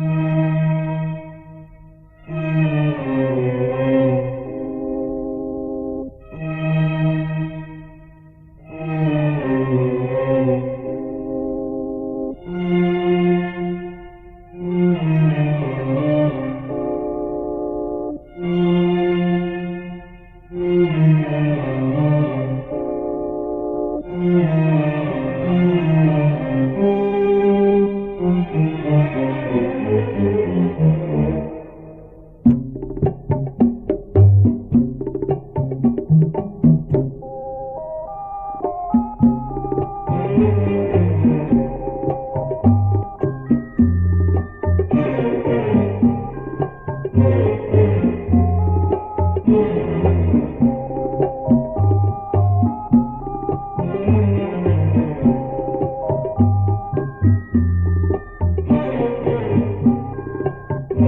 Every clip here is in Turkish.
Mm-hmm. Bu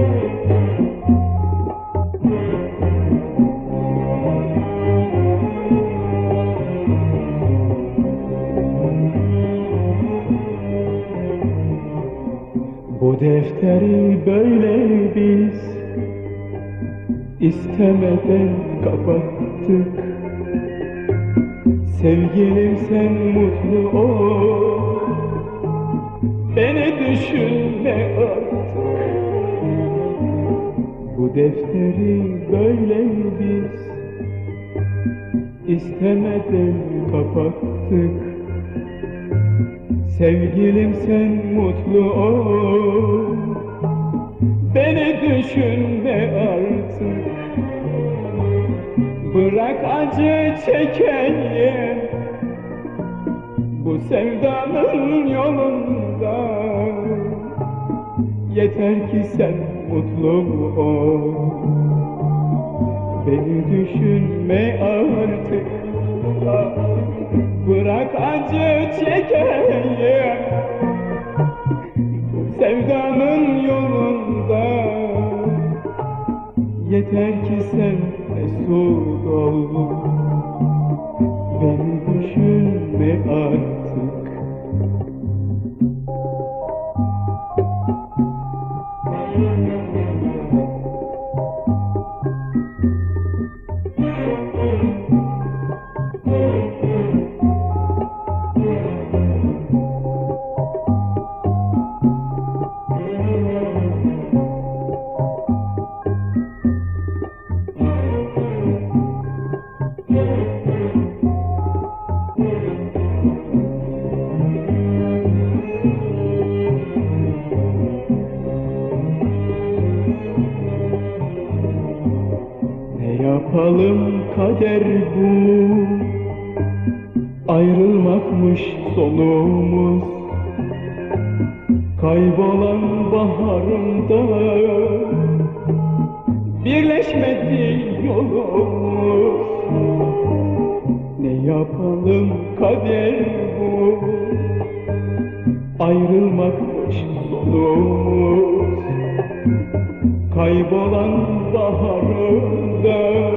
defteri böyle biz istemeden kapattık. Sevgilim sen mutlu ol Beni düşünme artık Bu defteri böyle biz istemeden kapattık. Sevgilim sen mutlu ol. Beni düşünme artık. Bırak acı çekeyim. Bu sevdanın yolunda. Yeter ki sen mutlu ol Beni düşünme artık. Bırak acı çekeyim. Sevdanın yolunda. Yeter ki sen mesut ol. Beni düşünme artık Ne yapalım kader bu. Ayrılmakmış sonumuz. Kaybolan baharımda Birleşmedi yolumuz. Ne yapalım kader bu? Ayrılmakmış sonumuz. Kaybolan baharımda